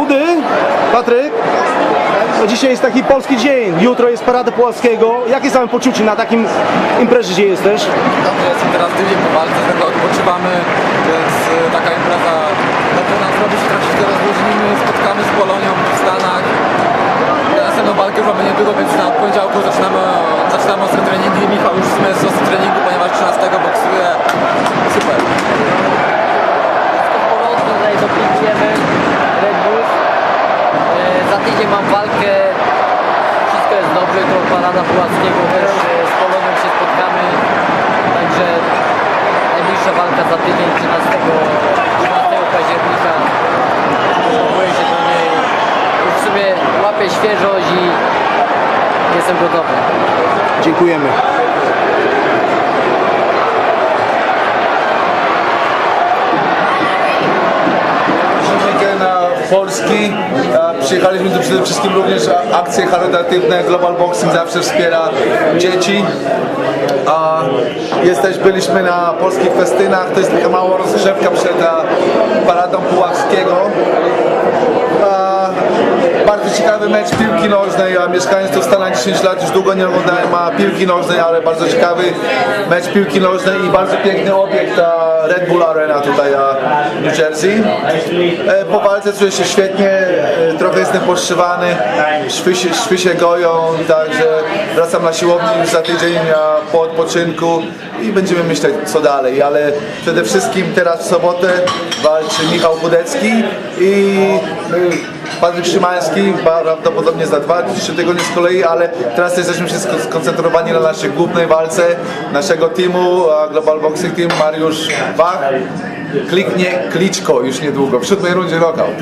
Chudy, Patryk, no dzisiaj jest taki polski dzień, jutro jest Parada Puławskiego. Jakie same poczucie na takim imprezie, gdzie jesteś? Dobrze, jestem teraz tydzień po walce, tego odpoczywamy, więc y, taka impreza dobrze, to Parada Puławskiego też e, z Polonią się spotkamy. Także najbliższa walka za tydzień 13, 13 października. Przygotowuję się do niej. Już w sumie łapię świeżość i jestem gotowy. Dziękujemy. Polski. E, Przyjechaliśmy tu przede wszystkim również a- akcje charytatywne. Global Boxing zawsze wspiera dzieci. A Jesteś, byliśmy na polskich festynach. To jest taka mała rozgrzewka przed e, paradą Puławskiego. A, Bardzo ciekawy mecz piłki nożnej. Ja mieszkając tu w Stanach 10 lat już długo nie oglądałem a piłki nożnej, ale bardzo ciekawy mecz piłki nożnej i bardzo piękny obiekt a, Red Bull Arena tutaj a, New Jersey. E, Po walce czuję się świetnie, e, trochę jestem podszywany, szwy się, szwy się goją, także wracam na siłownię już za tydzień po odpoczynku i będziemy myśleć co dalej, ale przede wszystkim teraz w sobotę walczy Michał Budecki i Patryk Szymański, prawdopodobnie za dwa, trzy tygodnie z kolei, ale teraz jesteśmy wszystko skoncentrowani na naszej głównej walce naszego teamu, Global Boxing Team, Mariusz Wach, kliknie Kliczko już niedługo, w siódmej rundzie knockout.